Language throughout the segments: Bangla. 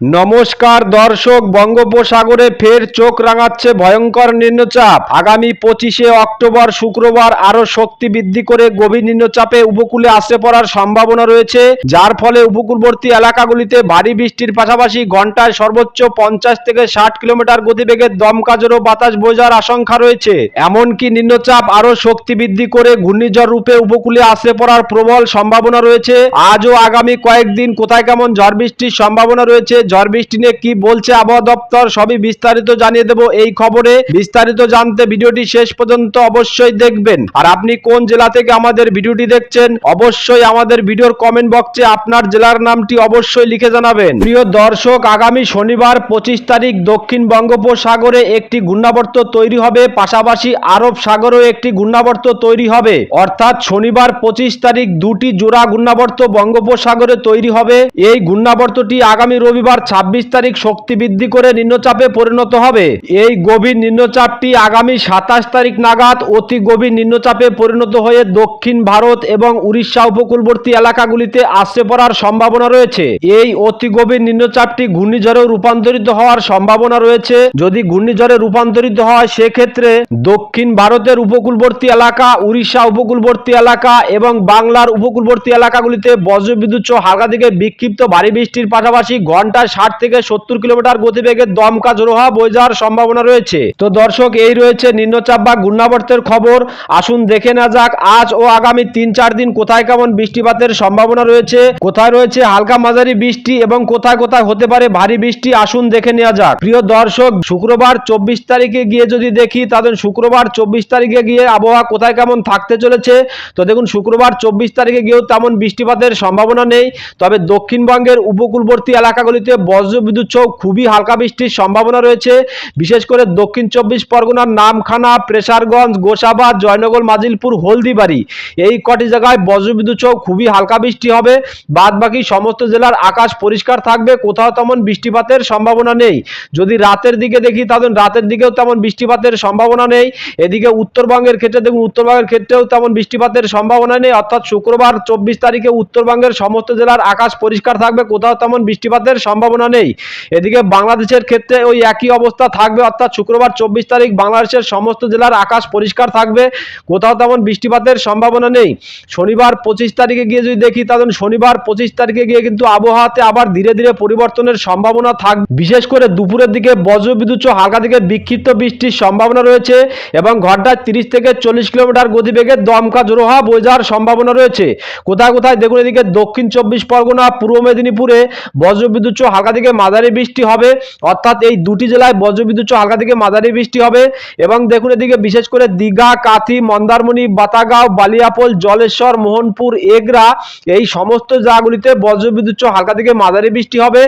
নমস্কার দর্শক, বঙ্গোপসাগরে ফের চোখ রাঙাচ্ছে ভয়ঙ্কর নিম্নচাপ। আগামী পঁচিশে অক্টোবর শুক্রবার আরও শক্তি বৃদ্ধি করে গভীর নিম্নচাপে উপকূলে আসতে পড়ার সম্ভাবনা রয়েছে, যার ফলে উপকূলবর্তী এলাকাগুলিতে ভারী বৃষ্টির পাশাপাশি ঘন্টায় সর্বোচ্চ পঞ্চাশ থেকে ষাট কিলোমিটার গতিবেগে দমকা জোরো বাতাস বোঝার আশঙ্কা রয়েছে। এমনকি নিম্নচাপ আরও শক্তি বৃদ্ধি করে ঘূর্ণিঝড় রূপে উপকূলে আসতে পড়ার প্রবল সম্ভাবনা রয়েছে। আজও আগামী কয়েকদিন কোথায় কেমন ঝড় বৃষ্টির সম্ভাবনা রয়েছে ঝড় বৃষ্টি নিয়ে কি বলছে আবহাওয়া দপ্তর, সবই বিস্তারিত জানিয়ে দেব এই খবরে। বিস্তারিত জানতে ভিডিওটি শেষ পর্যন্ত অবশ্যই দেখবেন। আর আপনি কোন জেলা থেকে আমাদের ভিডিওটি দেখছেন, অবশ্যই আমাদের ভিডিওর কমেন্ট বক্সে আপনার জেলার নামটি অবশ্যই লিখে জানাবেন। প্রিয় দর্শক, আগামী শনিবার পঁচিশ তারিখ দক্ষিণ বঙ্গোপসাগরে একটি ঘূর্ণাবর্ত তৈরি হবে, পাশাপাশি আরব সাগরেও একটি ঘূর্ণাবর্ত তৈরি হবে। অর্থাৎ শনিবার পঁচিশ তারিখ দুটি জোড়া ঘূর্ণাবর্ত বঙ্গোপসাগরে তৈরি হবে। এই ঘূর্ণাবর্তটি আগামী রবিবার ছাব্বিশ তারিখ শক্তি বৃদ্ধি করে নিম্নচাপে পরিণত হবে। এই গভীর নিম্নচাপটি আগামী সাতাশ তারিখ নাগাদ অতি গভীর নিম্নচাপে পরিণত হয়ে দক্ষিণ ভারত এবং উড়িষ্যা উপকূলবর্তী এলাকাগুলিতে আসতে পড়ার সম্ভাবনা রয়েছে। এই অতি গভীর নিম্নচাপটি ঘূর্ণিঝড়ে রূপান্তরিত হওয়ার সম্ভাবনা রয়েছে। যদি ঘূর্ণিঝড়ে রূপান্তরিত হয়, সেক্ষেত্রে দক্ষিণ ভারতের উপকূলবর্তী এলাকা, উড়িষ্যা উপকূলবর্তী এলাকা এবং বাংলার উপকূলবর্তী এলাকাগুলিতে বজ্রবিদ্যুৎ হালকা থেকে বিক্ষিপ্ত ভারী বৃষ্টির পাশাপাশি ঘন্টায় ষাট থেকে সত্তর কিলোমিটার গতিবেগে দমকা জোর হওয়া বয়ে যাওয়ার সম্ভাবনা রয়েছে। তো দর্শক, এই রয়েছে নিম্নচাপ বা ঘূর্ণাবর্তের খবর। আসুন দেখে না যাক, আজ ও আগামী তিন চার দিন কোথায় কেমন বৃষ্টিপাতের সম্ভাবনা রয়েছে, কোথায় রয়েছে হালকা মাঝারি বৃষ্টি এবং কোথায় কোথায় হতে পারে ভারী বৃষ্টি, আসুন দেখে নেওয়া যাক। প্রিয় দর্শক, শুক্রবার চব্বিশ তারিখে গিয়ে যদি দেখি তাদের শুক্রবার চব্বিশ তারিখে গিয়ে আবহাওয়া কোথায় কেমন থাকতে চলেছে? তো দেখুন, শুক্রবার চব্বিশ তারিখে গিয়েও তেমন বৃষ্টিপাতের সম্ভাবনা নেই। তবে দক্ষিণবঙ্গের উপকূলবর্তী এলাকাগুলিতে বজ্রবিদ্যুৎ সহ খুবই হালকা বৃষ্টির সম্ভাবনা রয়েছে। বিশেষ করে দক্ষিণ চব্বিশ পরগনার নামখানা, প্রেসারগঞ্জ গোসাবাদ জয়নগর, মাজিলপুর, হলদিবাড়ি। এই কটি জায়গায় বজ্রবিদ্যুৎ সহ খুবই হালকা বৃষ্টি হবে। বাদ বাকি সমস্ত জেলার আকাশ পরিষ্কার থাকবে, কোথাও তেমন বৃষ্টিপাতের সম্ভাবনা নেই। যদি রাতের দিকে দেখি, তাহলে রাতের দিকেও তেমন বৃষ্টিপাতের সম্ভাবনা নেই। এদিকে উত্তরবঙ্গের ক্ষেত্রে দেখুন, উত্তরবঙ্গের ক্ষেত্রেও তেমন বৃষ্টিপাতের সম্ভাবনা নেই। অর্থাৎ শুক্রবার চব্বিশ তারিখে উত্তরবঙ্গের সমস্ত জেলার আকাশ পরিষ্কার থাকবে, কোথাও তেমন বৃষ্টিপাতের সম্ভাবনা নেই। এদিকে বাংলাদেশের ক্ষেত্রে ওই একই অবস্থা থাকবে, অর্থাৎ শুক্রবার চব্বিশ তারিখ বাংলাদেশের সমস্ত জেলার আকাশ পরিষ্কার থাকবে, কোথাও তেমন বৃষ্টিপাতের সম্ভাবনা নেই। শনিবার পঁচিশ তারিখে গিয়ে যদি দেখি, তাহলে শনিবার পঁচিশ তারিখে গিয়ে কিন্তু আবহাওয়াতে আবার ধীরে ধীরে পরিবর্তনের সম্ভাবনা থাকবে বিশেষ করে দুপুরের দিকে বজ্রবিদ্যুৎ হালকা থেকে বিক্ষিপ্ত বৃষ্টির সম্ভাবনা রয়েছে এবং ঘন্টায় তিরিশ থেকে চল্লিশ কিলোমিটার গতিবেগে দমকা জোরো হওয়া বয়ে যাওয়ার সম্ভাবনা রয়েছে। কোথায় কোথায় দেখুন, এদিকে দক্ষিণ চব্বিশ পরগনা, পূর্ব মেদিনীপুরে বজ্রবিদ্যুৎ হালকা থেকে মাঝারি বৃষ্টি হবে, অর্থাৎ এই দুটি জেলায় বজ্রবিদ্যুৎ হালকা থেকে মাঝারি বৃষ্টি হবে। এবং দেখুন এদিকে বিশেষ করে দীঘা, কাথি, মন্দারমণি, বাতাগাঁও, বালিয়াপোল, জলেশ্বর, মোহনপুর, এগরা, এই সমস্ত জায়গাগুলিতে বজ্রবিদ্যুৎ হালকা থেকে মাঝারি বৃষ্টি হবে।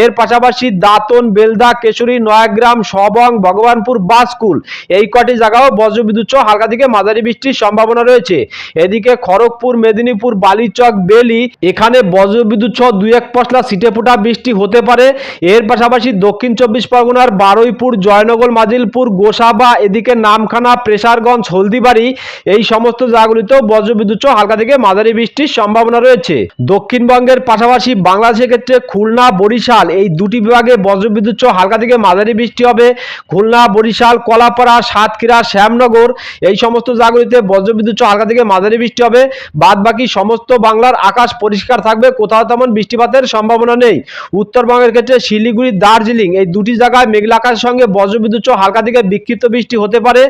এর পাশাপাশি দাঁতন, বেলদা, কেশরী, নয়াগ্রাম, সবং, ভগবানপুর, বাসকুল, এই কটি জায়গাও বজ্রবিদ্যুৎ হালকা থেকে মাঝারি বৃষ্টির সম্ভাবনা রয়েছে। এদিকে খড়গপুর, মেদিনীপুর, বালিচক, বেলি, এখানে বজ্রবিদ্যুৎ সহ দুই এক পশলা সিটে ফোটা বৃষ্টি হতে পারে। এর পাশাপাশি দক্ষিণ চব্বিশ পরগনার বারুইপুর, জয়নগর, মাজিলপুর, গোসাবা, এদিকে নামখানা, প্রেসারগঞ্জ, হলদিবাড়ি এই সমস্ত জায়গাগুলিতেও বজ্রবিদ্যুৎ হালকা থেকে মাঝারি বৃষ্টির সম্ভাবনা রয়েছে। দক্ষিণবঙ্গের পাশাপাশি বাংলাদেশের ক্ষেত্রে খুলনা, বরিশাল এই দুটি বিভাগে বজ্রবিদ্যুৎ হালকা থেকে মাঝারি বৃষ্টি হবে। খুলনা, বরিশাল, কলাপাড়া, সাতক্ষীরা, শ্যামনগর এই সমস্ত জায়গাগুলিতে বজ্রবিদ্যুৎ হালকা থেকে মাঝারি বৃষ্টি হবে। বাদ বাকি সমস্ত বাংলার আকাশ পরিষ্কার থাকবে, কোথাও তেমন বৃষ্টিপাতের সম্ভাবনা নেই। উত্তরবঙ্গের ক্ষেত্রে শিলিগুড়ি, দার্জিলিং এই দুটি জায়গায় মেঘলা আকাশের সঙ্গে বজ্রবিদ্যুৎ হালকা থেকে বিক্ষিপ্ত বৃষ্টি হতে পারে।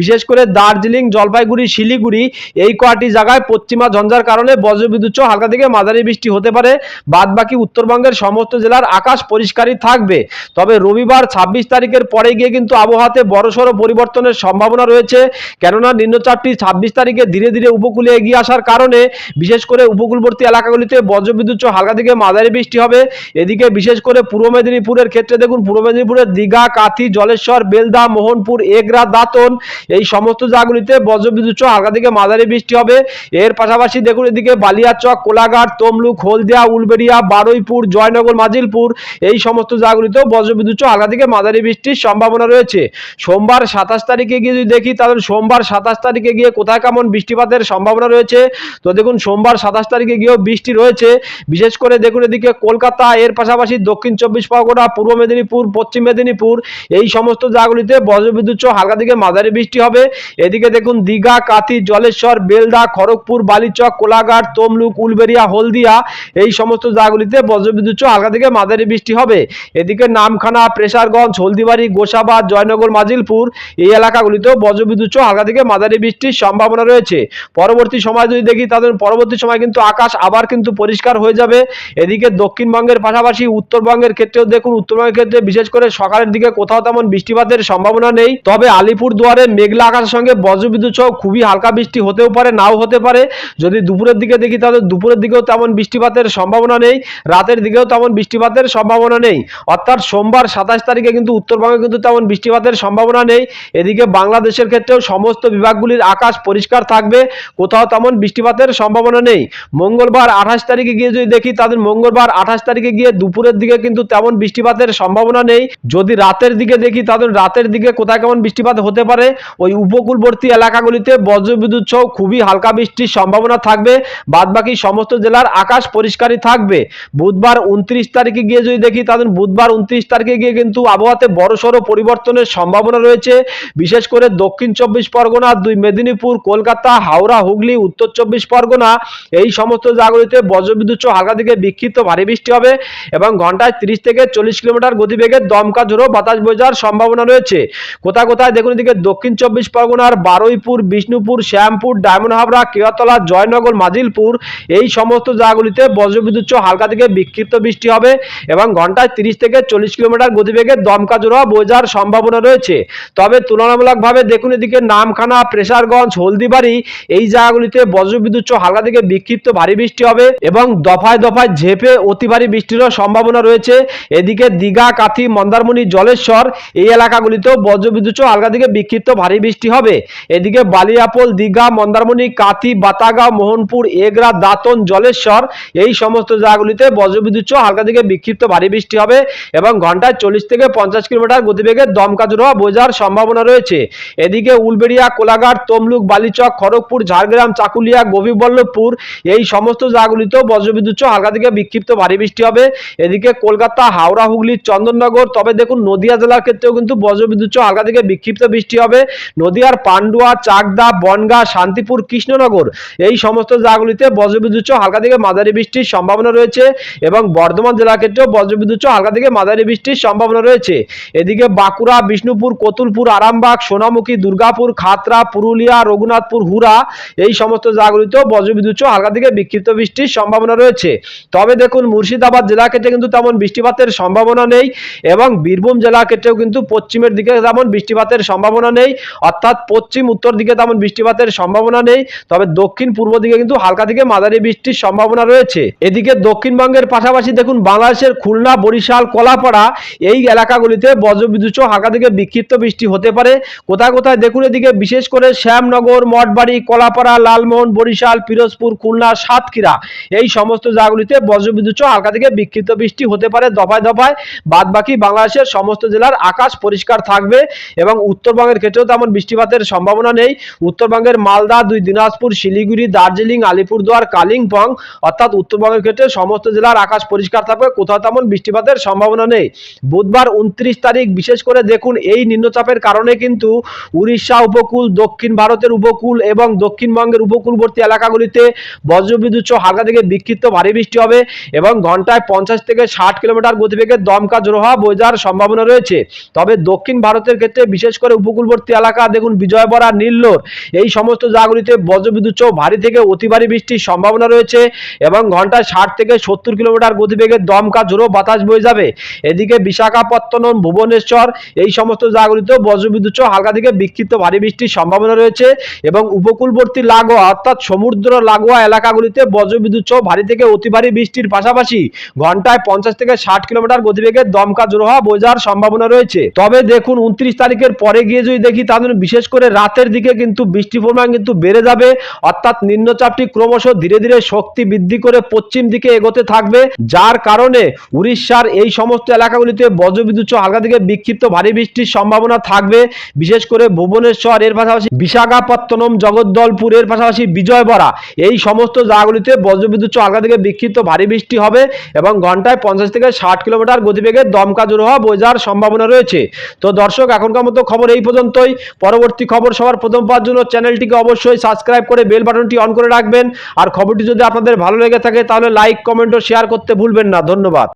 বিশেষ করে দার্জিলিং, জলপাইগুড়ি, শিলিগুড়ি এই কয়টি জায়গায় পশ্চিমা ঝঞ্ঝার কারণে বজ্রবিদ্যুৎ হালকা থেকে মাঝারি বৃষ্টি হতে পারে। বাদ বাকি উত্তরবঙ্গের সমস্ত জেলার আকাশ পরিষ্কারই থাকবে। তবে রবিবার ছাব্বিশ তারিখের পরে গিয়ে কিন্তু আবহাওয়াতে বড়সড় পরিবর্তনের সম্ভাবনা রয়েছে। কেননা নিম্নচাপটি ছাব্বিশ তারিখে ধীরে ধীরে উপকূলে এগিয়ে আসার কারণে বিশেষ করে উপকূলবর্তী এলাকাগুলিতে বজ্রবিদ্যুৎ হালকা থেকে মাঝারি বৃষ্টি হবে। এদিকে বিশেষ করে পূর্ব মেদিনীপুরের ক্ষেত্রে দেখুন, পূর্ব মেদিনীপুরের দীঘা, কাথি, জলেশ্বর, বেলদা, মোহনপুর, এগরা, দাতন, এই সমস্ত জায়গাগুলিতে বজ্রবিদ্যুৎ সহ হালকা থেকে মাঝারি বৃষ্টি হবে। এর পাশাপাশি দেখুন, এদিকে বালিয়াচক, কোলাঘাট, তমলুক, হলদিয়া, উলবেড়িয়া, বারুইপুর, জয়নগর, মাজিলপুর, এই সমস্ত জায়গাগুলিতেও বজ্রবিদ্যুৎ সহ হালকা থেকে মাঝারি বৃষ্টির সম্ভাবনা রয়েছে। সোমবার সাতাশ তারিখে গিয়ে যদি দেখি, তাহলে সোমবার সাতাশ তারিখে গিয়ে কোথায় কেমন বৃষ্টিপাতের সম্ভাবনা রয়েছে? তো দেখুন, সোমবার সাতাশ তারিখে গিয়েও বৃষ্টি রয়েছে। বিশেষ করে দেখুন, এদিকে কলকাতা, এর পাশাপাশি পাশাপাশি দক্ষিণ চব্বিশ পরগনা, পূর্ব মেদিনীপুর, পশ্চিম মেদিনীপুর, এই সমস্ত জায়গাগুলিতে বজ্রবিদ্যুৎ সহ হালকা থেকে মাঝারি বৃষ্টি হবে। এদিকে দেখুন, দীঘা কাতি জলেশ্বর, বেলদা, খড়গপুর, বালিচক, কোলাঘাট, তমলুক উলবেরিয়া হলদিয়া, এই সমস্ত জায়গাগুলিতে বজ্রবিদ্যুৎ সহ হালকা থেকে মাঝারি বৃষ্টি হবে। এদিকে নামখানা, প্রেসারগঞ্জ, হলদিবাড়ি গোসাবাদ জয়নগর, মাজিলপুর, এই এলাকাগুলিতেও বজ্রবিদ্যুৎ সহ হালকা থেকে মাঝারি বৃষ্টির সম্ভাবনা রয়েছে। পরবর্তী সময় যদি দেখি তাদের পরবর্তী সময় কিন্তু আকাশ আবার কিন্তু পরিষ্কার হয়ে যাবে। এদিকে দক্ষিণবঙ্গের পাশাপাশি উত্তরবঙ্গের ক্ষেত্রেও দেখুন, উত্তরবঙ্গের ক্ষেত্রে বিশেষ করে সকালের দিকে কোথাও তেমন বৃষ্টিপাতের সম্ভাবনা নেই। তবে আলিপুর দুয়ারে মেঘলা আকাশের সঙ্গে বজ্রবিদ্যুৎ সহ খুবই হালকা বৃষ্টি হতেও পারে, নাও হতে পারে। যদি দুপুরের দিকে দেখি, তাহলে দুপুরের দিকেও তেমন বৃষ্টিপাতের সম্ভাবনা নেই, রাতের দিকেও তেমন বৃষ্টিপাতের সম্ভাবনা নেই। অর্থাৎ সোমবার সাতাশ তারিখে কিন্তু উত্তরবঙ্গে কিন্তু তেমন বৃষ্টিপাতের সম্ভাবনা নেই। এদিকে বাংলাদেশের ক্ষেত্রেও সমস্ত বিভাগগুলির আকাশ পরিষ্কার থাকবে, কোথাও তেমন বৃষ্টিপাতের সম্ভাবনা নেই। মঙ্গলবার আঠাশ তারিখে গিয়ে যদি দেখি তাদের মঙ্গলবার আঠাশ তারিখে গিয়ে দুপুরের দিকে কিন্তু তেমন বৃষ্টিপাতের সম্ভাবনা নেই। যদি রাতের দিকে দেখি তাদের রাতের দিকে কোথায় কেমন বৃষ্টিপাত হতে পারে? ওই উপকূলবর্তী এলাকাগুলিতে বজ্রবিদ্যুৎ সহ খুবই হালকা বৃষ্টির সম্ভাবনা থাকবে। বাদবাকি সমস্ত জেলার আকাশ পরিষ্কারই থাকবে। বুধবার উনত্রিশ তারিখে গিয়ে যদি দেখি তাদের বুধবার উনত্রিশ তারিখে গিয়ে কিন্তু আবহাওয়াতে বড়সড় পরিবর্তনের সম্ভাবনা রয়েছে। বিশেষ করে দক্ষিণ চব্বিশ পরগনা, দুই মেদিনীপুর, কলকাতা, হাওড়া, হুগলি, উত্তর চব্বিশ পরগনা, এই সমস্ত জায়গাগুলিতে বজ্রবিদ্যুৎ হালকা থেকে বিক্ষিপ্ত ভারী বৃষ্টি হবে এবং ঘন্টায় তিরিশ থেকে চল্লিশ কিলোমিটার গতিবেগে দমকা ঝোড়ো বাতাস বোঝার সম্ভাবনা রয়েছে। কোথায় কোথায় দেখুন এদিকে দক্ষিণ চব্বিশ পরগনার বারুইপুর, বিষ্ণুপুর, শ্যামপুর, ডায়মন্ড হাবড়া কেয়াতলা জয়নগর, মাজিলপুর, এই সমস্ত জায়গাগুলিতে বজ্রবিদ্যুৎ হালকা থেকে বিক্ষিপ্ত বৃষ্টি হবে এবং ঘন্টায় তিরিশ থেকে চল্লিশ কিলোমিটার গতিবেগে দমকা বয়ে যাওয়ার সম্ভাবনা রয়েছে। তবে তুলনামূলকভাবে দেখুন এদিকে নামখানা, প্রেসারগঞ্জ, হলদিবাড়ি এই জায়গাগুলিতে বজ্রবিদ্যুৎ হালকা থেকে বিক্ষিপ্ত ভারী বৃষ্টি হবে এবং দফায় দফায় ঝেপে অতি ভারী বৃষ্টিরও সম্ভাবনা রয়েছে। এদিকে দীঘা, কাথি, মন্দারমণি, জলেশ্বর এই এলাকাগুলিতেও বজ্রবিদ্যুৎ হালকা থেকে বিক্ষিপ্ত ভারী বৃষ্টি হবে। এদিকে বালিয়াপোল, দীঘা, মন্দারমণি, কাথি বাতাগা মোহনপুর, এগরা, দাঁতন, জলেশ্বর এই সমস্ত জায়গাগুলিতে বজ্রবিদ্যুৎ হালকা থেকে বিক্ষিপ্ত ভারী বৃষ্টি হবে এবং ঘন্টায় চল্লিশ থেকে পঞ্চাশ কিলোমিটার গতিবেগে দমকা জোড়া বোঝার সম্ভাবনা রয়েছে। এদিকে উলবেড়িয়া, কোলাঘাট, তমলুক, বালিচক, খড়গপুর, ঝাড়গ্রাম, চাকুলিয়া গোপীবল্লভপুর এই সমস্ত জায়গাগুলিতেও বজ্রবিদ্যুৎ হালকা থেকে বিক্ষিপ্ত ভারী বৃষ্টি হবে। এদিকে কলকাতা, হাওড়া, হুগলি, চন্দননগর, তবে দেখুন নদিয়া জেলার ক্ষেত্রেও কিন্তু বজ্রবিদ্যুৎ সহ হালকা থেকে বিক্ষিপ্ত বৃষ্টি হবে। নদিয়ার পান্ডুয়া, চাকদা, বনগা, শান্তিপুর, কৃষ্ণনগর এই সমস্ত জায়গাগুলিতে বজ্রবিদ্যুৎ সহ হালকা থেকে মাঝারি বৃষ্টির সম্ভাবনা রয়েছে এবং বর্ধমান জেলার ক্ষেত্রেও বজ্রবিদ্যুৎ সহ হালকা থেকে মাঝারি বৃষ্টির সম্ভাবনা রয়েছে। এদিকে বাঁকুড়া, বিষ্ণুপুর, কতুলপুর, আরামবাগ, সোনামুখী, দুর্গাপুর, খাতরা, পুরুলিয়া, রঘুনাথপুর হুরা এই সমস্ত জায়গাগুলিতেও বজ্রবিদ্যুৎ সহ হালকা থেকে বিক্ষিপ্ত বৃষ্টির সম্ভাবনা রয়েছে। তবে দেখুন মুর্শিদাবাদ জেলা ক্ষেত্রে কিন্তু তেমন বৃষ্টিপাতের সম্ভাবনা নেই এবং বীরভূম জেলা ক্ষেত্রেও কিন্তু পশ্চিমের দিকে তেমন বৃষ্টিপাতের সম্ভাবনা নেই। অর্থাৎ পশ্চিম উত্তর দিকে তেমন বৃষ্টিপাতের সম্ভাবনা নেই। তবে দক্ষিণ পূর্ব দিকে কিন্তু হালকা থেকে মাঝারি বৃষ্টির সম্ভাবনা রয়েছে। এদিকে দক্ষিণবঙ্গের পাশাপাশি দেখুন, বাংলাদেশের খুলনা, বরিশাল, কলাপাড়া এই এলাকাগুলিতে বজ্রবিদ্যুৎ হালকা থেকে বিক্ষিপ্ত বৃষ্টি হতে পারে। কোথায় কোথায় দেখুন, এদিকে বিশেষ করে শ্যামনগর, মঠবাড়ি, কলাপাড়া, লালমোহন, বরিশাল, পিরোজপুর, খুলনা, সাতক্ষীরা এই সমস্ত জায়গাগুলিতে বজ্রবিদ্যুৎ হালকা থেকে বিক্ষিপ্ত বৃষ্টি হতে পারে দফায় দফায়। বাদ বাকি বাংলাদেশের সমস্ত জেলার আকাশ পরিষ্কার থাকবে এবং উত্তরবঙ্গের ক্ষেত্রেও তেমন বৃষ্টিপাতের সম্ভাবনা নেই। উত্তরবঙ্গের মালদা, দুই দিনাজপুর, শিলিগুড়ি, দার্জিলিং, আলিপুরদুয়ার, কালিম্পং, অর্থাৎ উত্তরবঙ্গের ক্ষেত্রে সমস্ত জেলার আকাশ পরিষ্কার থাকবে, কোথাও তেমন বৃষ্টিপাতের সম্ভাবনা নেই। বুধবার উনত্রিশ তারিখ, বিশেষ করে দেখুন, এই নিম্নচাপের কারণে কিন্তু উড়িষ্যা উপকূল, দক্ষিণ ভারতের উপকূল এবং দক্ষিণবঙ্গের উপকূলবর্তী এলাকাগুলিতে বজ্রবিদ্যুৎ হালকা থেকে বিক্ষিপ্ত ভারী বৃষ্টি হবে এবং ঘন্টায় পঞ্চাশ থেকে ষাট কিলোমিটার গতিবেগে দমকা জোর হওয়া যাওয়ার সম্ভাবনা রয়েছে। তবে দক্ষিণ ভারতের ক্ষেত্রে বিশেষ করে উপকূলবর্তী এলাকা, দেখুন বিজয়বড়া নীললোর, এই সমস্ত জায়গাগুলিতে বজ্রবিদ্যুৎ সহ ভারী থেকে অতি ভারী বৃষ্টির সম্ভাবনা রয়েছে এবং ঘন্টায় ষাট থেকে সত্তর কিলোমিটার গতিবেগে দমকা জোরো বাতাস বয়ে যাবে। এদিকে বিশাখাপত্তনম, ভুবনেশ্বর, এই সমস্ত জায়গাগুলিতেও বজ্রবিদ্যুৎ সহ হালকা থেকে বিক্ষিপ্ত ভারী বৃষ্টির সম্ভাবনা রয়েছে এবং উপকূলবর্তী লাগোয়া, অর্থাৎ সমুদ্র লাগোয়া এলাকাগুলিতে বজ্রবিদ্যুৎ সহ ভারী থেকে অতি ভারী বৃষ্টির পাশাপাশি ঘন্টায় পঞ্চাশ থেকে ষাট কিলোমিটার গতিবেগে দমকা জোর হওয়া বোঝার সম্ভাবনা রয়েছে। তবে দেখুন, উনত্রিশ তারিখের পরে গিয়ে যদি দেখি তাদের বিশেষ করে রাতের দিকে কিন্তু বৃষ্টির পরিমাণ কিন্তু বেড়ে যাবে। অর্থাৎ নিম্নচাপটি ক্রমশ ধীরে ধীরে শক্তি বৃদ্ধি করে পশ্চিম দিকে এগোতে থাকবে। যার কারণে উড়িষ্যার এই সমস্ত এলাকাগুলিতে বজ্রবিদ্যুৎ হালকা থেকে বিক্ষিপ্ত ভারী বৃষ্টির সম্ভাবনা থাকবে। বিশেষ করে ভুবনেশ্বর, এর পাশাপাশি বিশাখাপত্তনম, জগদ্দলপুর, এর পাশাপাশি বিজয়বড়া এই সমস্ত জায়গাগুলিতে বজ্রবিদ্যুৎ হালকা থেকে বিক্ষিপ্ত ভারী বৃষ্টি হবে এবং ঘন্টায় ঘন্টায় পঞ্চাশ থেকে ষাট কিলোমিটার গতিবেগে দমকা জোর হওয়া বোঝার সম্ভাবনা রয়েছে। তো দর্শক, এখনকার মতো খবর এই পর্যন্তই। পরবর্তী খবর সবার প্রথম পাওয়ার জন্য চ্যানেলটিকে অবশ্যই সাবস্ক্রাইব করে বেল বাটনটি অন করে রাখবেন। আর খবরটি যদি আপনাদের ভালো লেগে থাকে, তাহলে লাইক, কমেন্ট ও শেয়ার করতে ভুলবেন না। ধন্যবাদ।